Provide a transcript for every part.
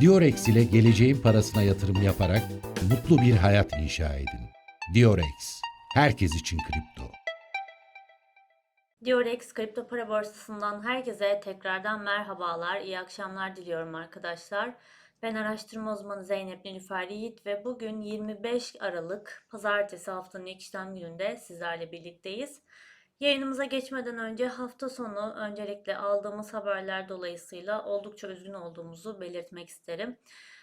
Diorex ile geleceğin parasına yatırım yaparak mutlu bir hayat inşa edin. Diorex, herkes için kripto. Diorex kripto para borsasından herkese tekrardan merhabalar, iyi akşamlar diliyorum arkadaşlar. Ben araştırma uzmanı Zeynep Nilüfer Yiğit ve bugün 25 Aralık Pazartesi haftanın ilk işlem gününde sizlerle birlikteyiz. Yayınımıza geçmeden önce hafta sonu öncelikle aldığımız haberler dolayısıyla oldukça üzgün olduğumuzu belirtmek isterim.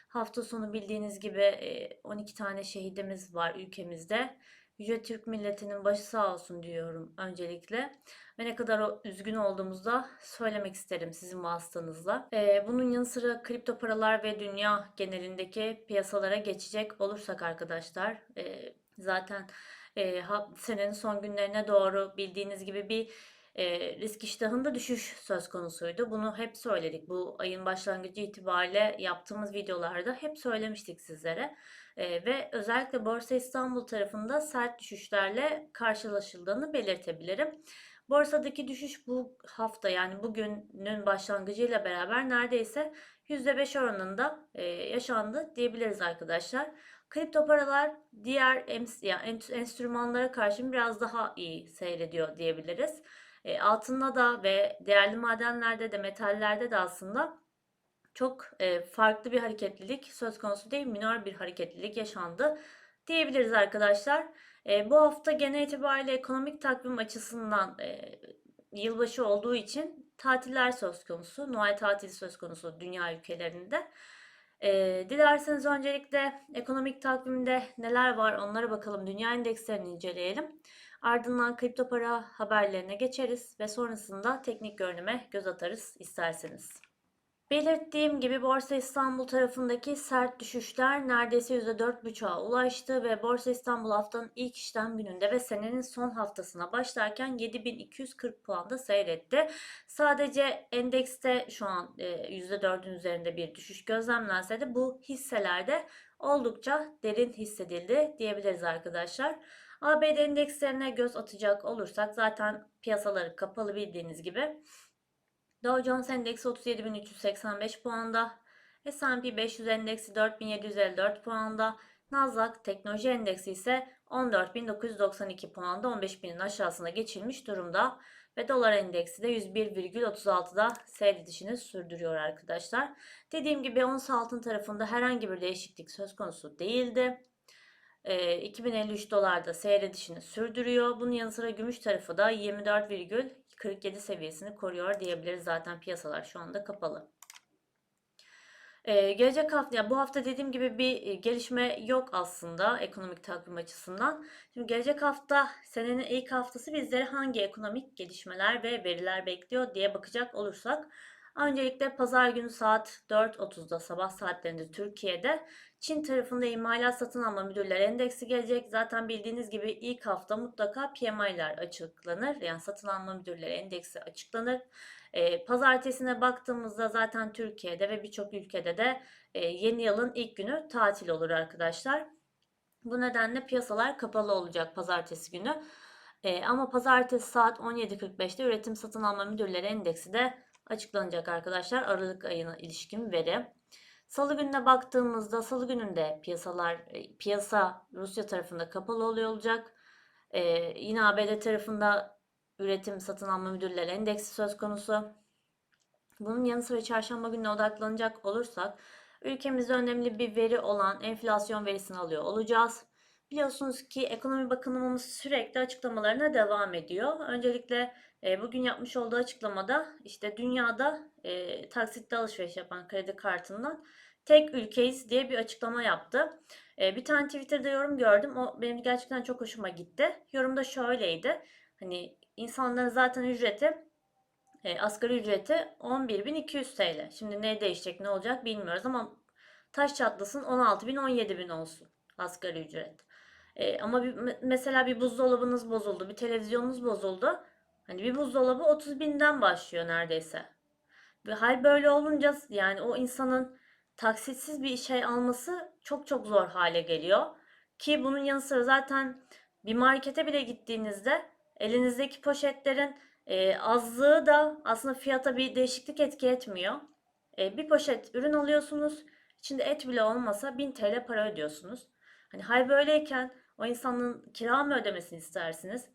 Hafta sonu bildiğiniz gibi e, 12 tane şehidimiz var ülkemizde. Yüce Türk milletinin başı sağ olsun diyorum öncelikle. Ve ne kadar üzgün olduğumuzu da söylemek isterim sizin vasıtanızla. Ee, bunun yanı sıra kripto paralar ve dünya genelindeki piyasalara geçecek olursak arkadaşlar e, zaten e, senenin son günlerine doğru bildiğiniz gibi bir e, risk iştahında düşüş söz konusuydu. Bunu hep söyledik. Bu ayın başlangıcı itibariyle yaptığımız videolarda hep söylemiştik sizlere. E, ve özellikle Borsa İstanbul tarafında sert düşüşlerle karşılaşıldığını belirtebilirim. Borsadaki düşüş bu hafta yani bugünün başlangıcıyla beraber neredeyse %5 oranında e, yaşandı diyebiliriz arkadaşlar. Kripto paralar diğer yani en- enstrümanlara karşı biraz daha iyi seyrediyor diyebiliriz. E, altında da ve değerli madenlerde de metallerde de aslında çok e, farklı bir hareketlilik söz konusu değil, minor bir hareketlilik yaşandı diyebiliriz arkadaşlar. E, bu hafta genel itibariyle ekonomik takvim açısından yılbaşı olduğu için tatiller söz konusu, Noel tatili söz konusu dünya ülkelerinde. E, dilerseniz öncelikle ekonomik takvimde neler var onlara bakalım, dünya endekslerini inceleyelim. Ardından kripto para haberlerine geçeriz ve sonrasında teknik görünüme göz atarız isterseniz. Belirttiğim gibi Borsa İstanbul tarafındaki sert düşüşler neredeyse %4,5'a ulaştı ve Borsa İstanbul haftanın ilk işlem gününde ve senenin son haftasına başlarken 7240 puanda seyretti. Sadece endekste şu an e, %4'ün üzerinde bir düşüş gözlemlense de bu hisselerde oldukça derin hissedildi diyebiliriz arkadaşlar. ABD endekslerine göz atacak olursak zaten piyasaları kapalı bildiğiniz gibi. Dow Jones Endeksi 37.385 puanda, S&P 500 Endeksi 4.754 puanda, Nasdaq Teknoloji Endeksi ise 14.992 puanda 15.000'in aşağısına geçilmiş durumda ve dolar endeksi de 101,36'da seyredişini sürdürüyor arkadaşlar. Dediğim gibi ons altın tarafında herhangi bir değişiklik söz konusu değildi. E, 2053 dolarda seyredişini sürdürüyor. Bunun yanı sıra gümüş tarafı da 24,47 seviyesini koruyor diyebiliriz. Zaten piyasalar şu anda kapalı. E, gelecek hafta, ya bu hafta dediğim gibi bir e, gelişme yok aslında ekonomik takvim açısından. Şimdi gelecek hafta senenin ilk haftası bizleri hangi ekonomik gelişmeler ve veriler bekliyor diye bakacak olursak. Öncelikle pazar günü saat 4.30'da sabah saatlerinde Türkiye'de Çin tarafında imalat satın alma müdürleri endeksi gelecek. Zaten bildiğiniz gibi ilk hafta mutlaka PMI'ler açıklanır. Yani satın alma müdürleri endeksi açıklanır. E, pazartesine baktığımızda zaten Türkiye'de ve birçok ülkede de e, yeni yılın ilk günü tatil olur arkadaşlar. Bu nedenle piyasalar kapalı olacak pazartesi günü. E, ama pazartesi saat 17.45'te üretim satın alma müdürleri endeksi de açıklanacak arkadaşlar. Aralık ayına ilişkin veri. Salı gününe baktığımızda salı gününde piyasalar e, piyasa Rusya tarafında kapalı oluyor olacak. Ee, yine ABD tarafında üretim satın alma müdürleri endeksi söz konusu. Bunun yanı sıra çarşamba gününe odaklanacak olursak ülkemizde önemli bir veri olan enflasyon verisini alıyor olacağız. Biliyorsunuz ki ekonomi bakanımız sürekli açıklamalarına devam ediyor. Öncelikle e, bugün yapmış olduğu açıklamada işte dünyada e, taksitle alışveriş yapan kredi kartından tek ülkeyiz diye bir açıklama yaptı. E, bir tane Twitter'da yorum gördüm. O benim gerçekten çok hoşuma gitti. Yorumda şöyleydi. Hani insanların zaten ücreti e, asgari ücreti 11.200 TL. Şimdi ne değişecek ne olacak bilmiyoruz ama taş çatlasın 16.000 17.000 olsun asgari ücret. E, ama bir, me- mesela bir buzdolabınız bozuldu, bir televizyonunuz bozuldu. Hani bir buzdolabı 30 binden başlıyor neredeyse. Ve hal böyle olunca yani o insanın taksitsiz bir şey alması çok çok zor hale geliyor. Ki bunun yanı sıra zaten bir markete bile gittiğinizde elinizdeki poşetlerin e, azlığı da aslında fiyata bir değişiklik etki etmiyor. E, bir poşet ürün alıyorsunuz. içinde et bile olmasa 1000 TL para ödüyorsunuz. Hani hal böyleyken o insanın kira mı ödemesini istersiniz?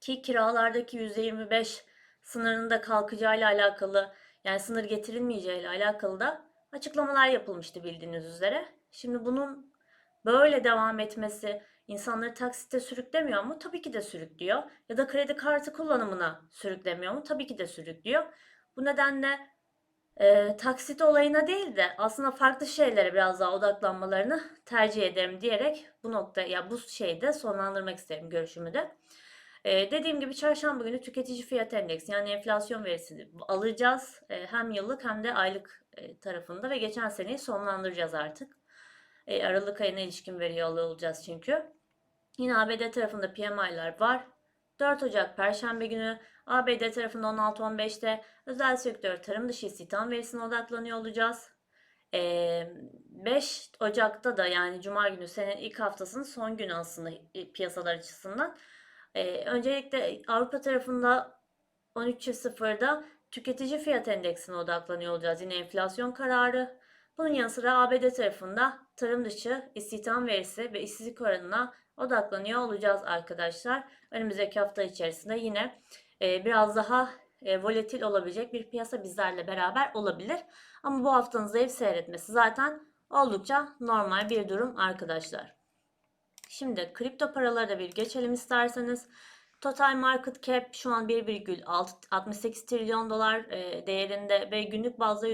Ki kiralardaki %25 sınırının da kalkacağıyla alakalı yani sınır getirilmeyeceğiyle alakalı da açıklamalar yapılmıştı bildiğiniz üzere. Şimdi bunun böyle devam etmesi insanları taksite sürüklemiyor mu? Tabii ki de sürüklüyor. Ya da kredi kartı kullanımına sürüklemiyor mu? Tabii ki de sürüklüyor. Bu nedenle e, taksit olayına değil de aslında farklı şeylere biraz daha odaklanmalarını tercih ederim diyerek bu nokta ya bu şeyde sonlandırmak isterim görüşümü de. E, dediğim gibi çarşamba günü tüketici fiyat endeksi yani enflasyon verisini alacağız. E, hem yıllık hem de aylık e, tarafında ve geçen seneyi sonlandıracağız artık. E, Aralık ayına ilişkin veri alıyor olacağız çünkü. Yine ABD tarafında PMI'lar var. 4 Ocak Perşembe günü ABD tarafında 16-15'te özel sektör tarım dışı istihdam verisine odaklanıyor olacağız. Ee, 5 Ocak'ta da yani Cuma günü senenin ilk haftasının son günü aslında piyasalar açısından. Ee, öncelikle Avrupa tarafında 13.00'da tüketici fiyat endeksine odaklanıyor olacağız. Yine enflasyon kararı. Bunun yanı sıra ABD tarafında tarım dışı istihdam verisi ve işsizlik oranına odaklanıyor olacağız arkadaşlar. Önümüzdeki hafta içerisinde yine e, biraz daha e, volatil olabilecek bir piyasa bizlerle beraber olabilir. Ama bu haftanın zayıf seyretmesi zaten oldukça normal bir durum arkadaşlar. Şimdi kripto paralara da bir geçelim isterseniz. Total market cap şu an 1,68 trilyon dolar e, değerinde ve günlük bazda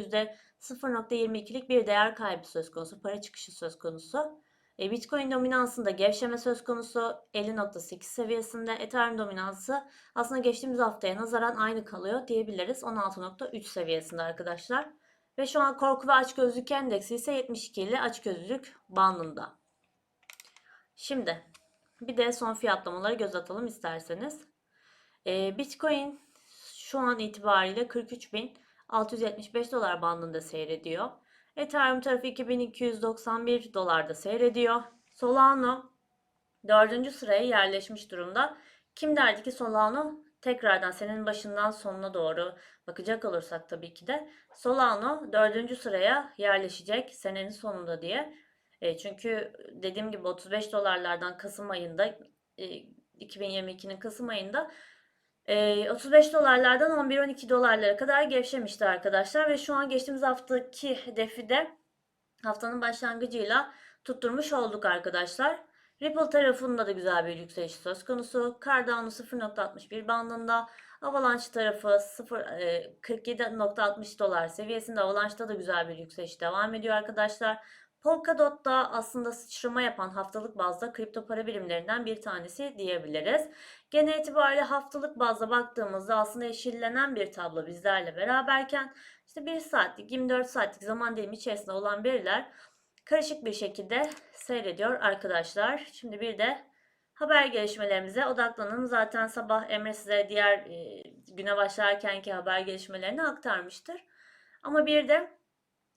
%0.22'lik bir değer kaybı söz konusu, para çıkışı söz konusu. E, Bitcoin dominansında gevşeme söz konusu 50.8 seviyesinde. Ethereum dominansı aslında geçtiğimiz haftaya nazaran aynı kalıyor diyebiliriz. 16.3 seviyesinde arkadaşlar. Ve şu an korku ve açgözlülük endeksi ise 72 ile açgözlülük bandında. Şimdi bir de son fiyatlamaları göz atalım isterseniz. E, Bitcoin şu an itibariyle 43.675 dolar bandında seyrediyor. Ethereum tarafı 2291 dolarda seyrediyor. Solano dördüncü sıraya yerleşmiş durumda. Kim derdi ki Solano tekrardan senin başından sonuna doğru bakacak olursak tabii ki de Solano dördüncü sıraya yerleşecek senenin sonunda diye. E, çünkü dediğim gibi 35 dolarlardan Kasım ayında e, 2022'nin Kasım ayında e, 35 dolarlardan 11-12 dolarlara kadar gevşemişti arkadaşlar ve şu an geçtiğimiz haftaki hedefi de haftanın başlangıcıyla tutturmuş olduk arkadaşlar. Ripple tarafında da güzel bir yükseliş söz konusu. Cardano 0.61 bandında. Avalanche tarafı 0, e, 47.60 dolar seviyesinde. Avalanche'da da güzel bir yükseliş devam ediyor arkadaşlar. Polkadot da aslında sıçrama yapan haftalık bazda kripto para birimlerinden bir tanesi diyebiliriz. Genel itibariyle haftalık bazda baktığımızda aslında yeşillenen bir tablo bizlerle beraberken işte 1 saatlik 24 saatlik zaman dilimi içerisinde olan veriler karışık bir şekilde seyrediyor arkadaşlar. Şimdi bir de haber gelişmelerimize odaklanalım. Zaten sabah Emre size diğer e, güne başlarkenki haber gelişmelerini aktarmıştır. Ama bir de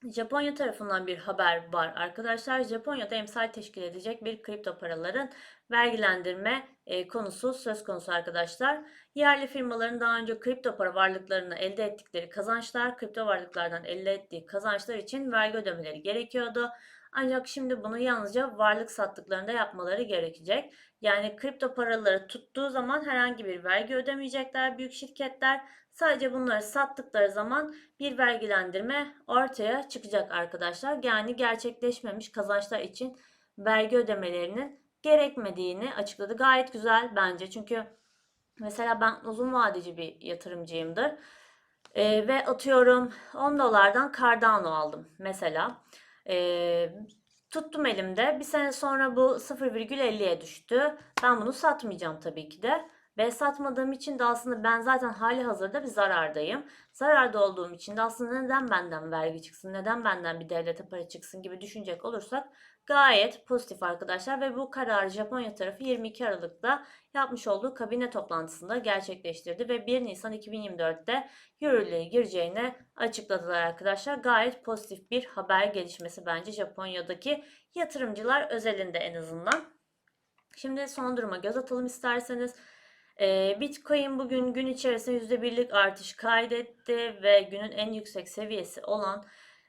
Japonya tarafından bir haber var arkadaşlar. Japonya'da emsal teşkil edecek bir kripto paraların vergilendirme e, konusu söz konusu arkadaşlar. Yerli firmaların daha önce kripto para varlıklarını elde ettikleri kazançlar, kripto varlıklardan elde ettiği kazançlar için vergi ödemeleri gerekiyordu. Ancak şimdi bunu yalnızca varlık sattıklarında yapmaları gerekecek. Yani kripto paraları tuttuğu zaman herhangi bir vergi ödemeyecekler büyük şirketler. Sadece bunları sattıkları zaman bir vergilendirme ortaya çıkacak arkadaşlar. Yani gerçekleşmemiş kazançlar için vergi ödemelerinin gerekmediğini açıkladı. Gayet güzel bence. Çünkü mesela ben uzun vadeci bir yatırımcıyımdır. Ee, ve atıyorum 10 dolardan Cardano aldım mesela. Ee, tuttum elimde. Bir sene sonra bu 0,50'ye düştü. Ben bunu satmayacağım tabii ki de. Ve satmadığım için de aslında ben zaten hali hazırda bir zarardayım. Zararda olduğum için de aslında neden benden vergi çıksın, neden benden bir devlete para çıksın gibi düşünecek olursak gayet pozitif arkadaşlar. Ve bu kararı Japonya tarafı 22 Aralık'ta yapmış olduğu kabine toplantısında gerçekleştirdi. Ve 1 Nisan 2024'te yürürlüğe gireceğini açıkladılar arkadaşlar. Gayet pozitif bir haber gelişmesi bence Japonya'daki yatırımcılar özelinde en azından. Şimdi son duruma göz atalım isterseniz. Ee, Bitcoin bugün gün içerisinde %1'lik artış kaydetti ve günün en yüksek seviyesi olan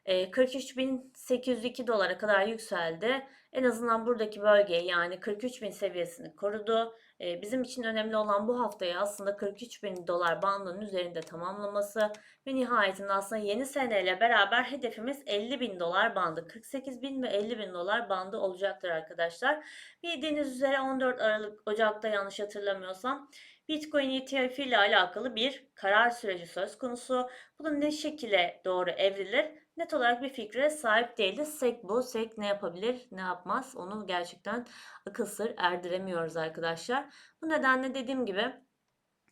E, 43.802 dolara kadar yükseldi. En azından buradaki bölgeyi yani 43.000 seviyesini korudu. E, bizim için önemli olan bu haftayı aslında 43.000 dolar bandının üzerinde tamamlaması ve nihayetinde aslında yeni seneyle beraber hedefimiz 50.000 dolar bandı. 48.000 ve 50.000 dolar bandı olacaktır arkadaşlar. Bildiğiniz üzere 14 Aralık Ocak'ta yanlış hatırlamıyorsam Bitcoin ETF ile alakalı bir karar süreci söz konusu. Bu ne şekilde doğru evrilir? Net olarak bir fikre sahip değiliz. SEC bu. SEC ne yapabilir, ne yapmaz? Onu gerçekten akıl sır erdiremiyoruz arkadaşlar. Bu nedenle dediğim gibi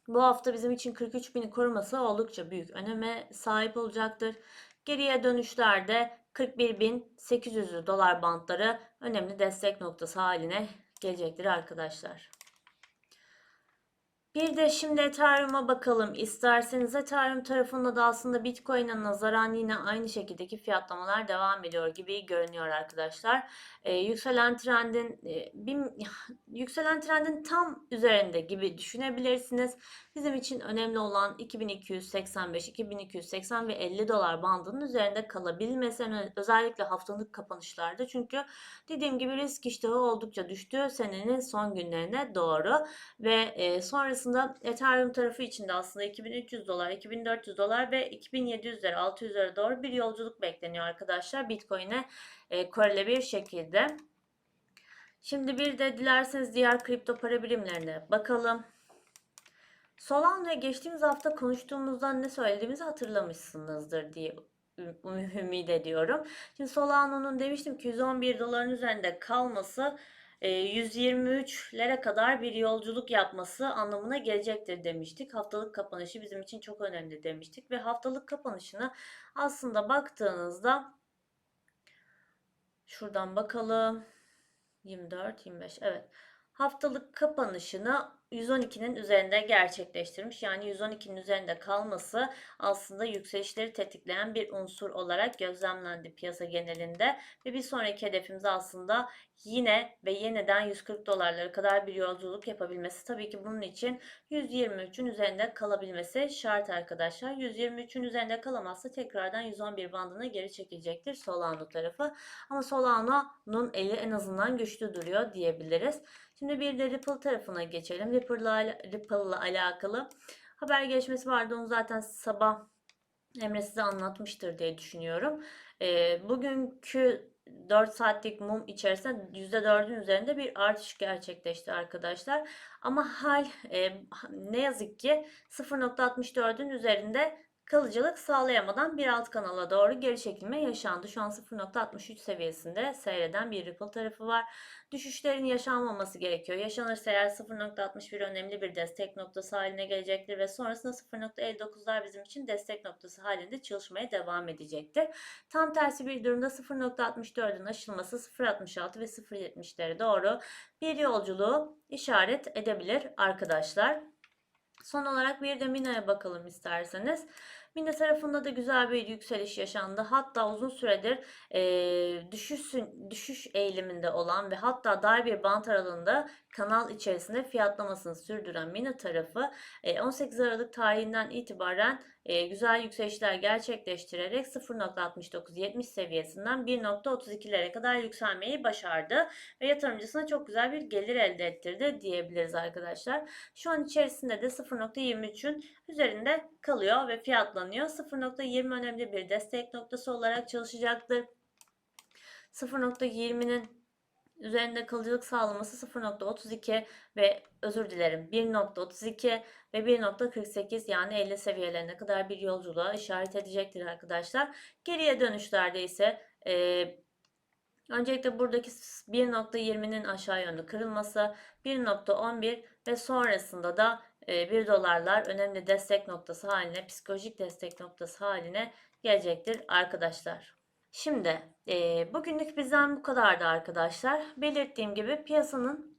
bu hafta bizim için 43 bini koruması oldukça büyük öneme sahip olacaktır. Geriye dönüşlerde 41.800 dolar bantları önemli destek noktası haline gelecektir arkadaşlar. Bir de şimdi Ethereum'a bakalım isterseniz. Ethereum tarafında da aslında Bitcoin'e nazaran yine aynı şekildeki fiyatlamalar devam ediyor gibi görünüyor arkadaşlar. Ee, yükselen trendin e, bir, yükselen trendin tam üzerinde gibi düşünebilirsiniz. Bizim için önemli olan 2285, 2280 ve 50 dolar bandının üzerinde kalabilmesi özellikle haftalık kapanışlarda. Çünkü dediğim gibi risk iştahı oldukça düştü senenin son günlerine doğru ve e, sonrasında Ethereum tarafı için de aslında 2300 dolar, 2400 dolar ve 2700'lere, 600'lere doğru bir yolculuk bekleniyor arkadaşlar Bitcoin'e e, koreli bir şekilde. Şimdi bir de dilerseniz diğer kripto para birimlerine bakalım. Solano'ya geçtiğimiz hafta konuştuğumuzdan ne söylediğimizi hatırlamışsınızdır diye üm- ümit ediyorum. Şimdi Solano'nun demiştim ki 111 doların üzerinde kalması 123'lere kadar bir yolculuk yapması anlamına gelecektir demiştik. Haftalık kapanışı bizim için çok önemli demiştik ve haftalık kapanışını aslında baktığınızda şuradan bakalım 24 25 evet haftalık kapanışını 112'nin üzerinde gerçekleştirmiş. Yani 112'nin üzerinde kalması aslında yükselişleri tetikleyen bir unsur olarak gözlemlendi piyasa genelinde. Ve bir sonraki hedefimiz aslında yine ve yeniden 140 dolarlara kadar bir yolculuk yapabilmesi. Tabii ki bunun için 123'ün üzerinde kalabilmesi şart arkadaşlar. 123'ün üzerinde kalamazsa tekrardan 111 bandına geri çekilecektir Solano tarafı. Ama Solano'nun eli en azından güçlü duruyor diyebiliriz. Şimdi bir de Ripple tarafına geçelim. Ripple'la Ripple'la alakalı haber gelişmesi vardı. Onu zaten sabah Emre size anlatmıştır diye düşünüyorum. E, bugünkü 4 saatlik mum içerisinde %4'ün üzerinde bir artış gerçekleşti arkadaşlar. Ama hal e, ne yazık ki 0.64'ün üzerinde kalıcılık sağlayamadan bir alt kanala doğru geri çekilme yaşandı. Şu an 0.63 seviyesinde seyreden bir Ripple tarafı var. Düşüşlerin yaşanmaması gerekiyor. Yaşanırsa eğer 0.61 önemli bir destek noktası haline gelecektir ve sonrasında 0.59'lar bizim için destek noktası halinde çalışmaya devam edecektir. Tam tersi bir durumda 0.64'ün aşılması 0.66 ve 0.70'lere doğru bir yolculuğu işaret edebilir arkadaşlar. Son olarak bir de Mina'ya bakalım isterseniz. Mina tarafında da güzel bir yükseliş yaşandı. Hatta uzun süredir e, düşüş, düşüş eğiliminde olan ve hatta dar bir bant aralığında kanal içerisinde fiyatlamasını sürdüren Mina tarafı e, 18 Aralık tarihinden itibaren e, güzel yükselişler gerçekleştirerek 0.69-70 seviyesinden 1.32'lere kadar yükselmeyi başardı ve yatırımcısına çok güzel bir gelir elde ettirdi diyebiliriz arkadaşlar. Şu an içerisinde de 0.23'ün üzerinde kalıyor ve fiyatlanıyor. 0.20 önemli bir destek noktası olarak çalışacaktır. 0.20'nin üzerinde kalıcılık sağlaması 0.32 ve özür dilerim 1.32 ve 1.48 yani 50 seviyelerine kadar bir yolculuğa işaret edecektir arkadaşlar. Geriye dönüşlerde ise e, öncelikle buradaki 1.20'nin aşağı yönlü kırılması 1.11 ve sonrasında da 1 dolarlar önemli destek noktası haline, psikolojik destek noktası haline gelecektir arkadaşlar. Şimdi e, bugünlük bizden bu kadardı arkadaşlar. Belirttiğim gibi piyasanın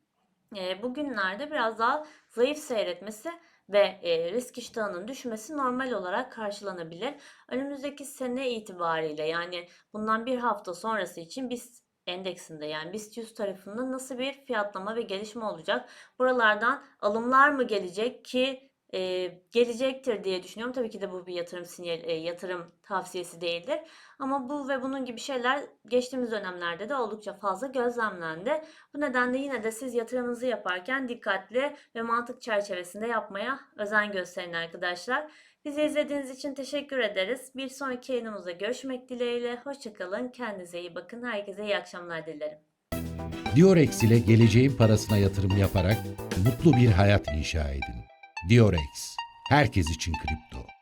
e, bugünlerde biraz daha zayıf seyretmesi ve e, risk iştahının düşmesi normal olarak karşılanabilir. Önümüzdeki sene itibariyle yani bundan bir hafta sonrası için biz endeksinde yani BIST 100 tarafında nasıl bir fiyatlama ve gelişme olacak? Buralardan alımlar mı gelecek ki e, gelecektir diye düşünüyorum. Tabii ki de bu bir yatırım sinyal, e, yatırım tavsiyesi değildir. Ama bu ve bunun gibi şeyler geçtiğimiz dönemlerde de oldukça fazla gözlemlendi. Bu nedenle yine de siz yatırımınızı yaparken dikkatli ve mantık çerçevesinde yapmaya özen gösterin arkadaşlar. Bizi izlediğiniz için teşekkür ederiz. Bir sonraki yayınımızda görüşmek dileğiyle. Hoşçakalın. Kendinize iyi bakın. Herkese iyi akşamlar dilerim. Diorex ile geleceğin parasına yatırım yaparak mutlu bir hayat inşa edin. Diorex. Herkes için kripto.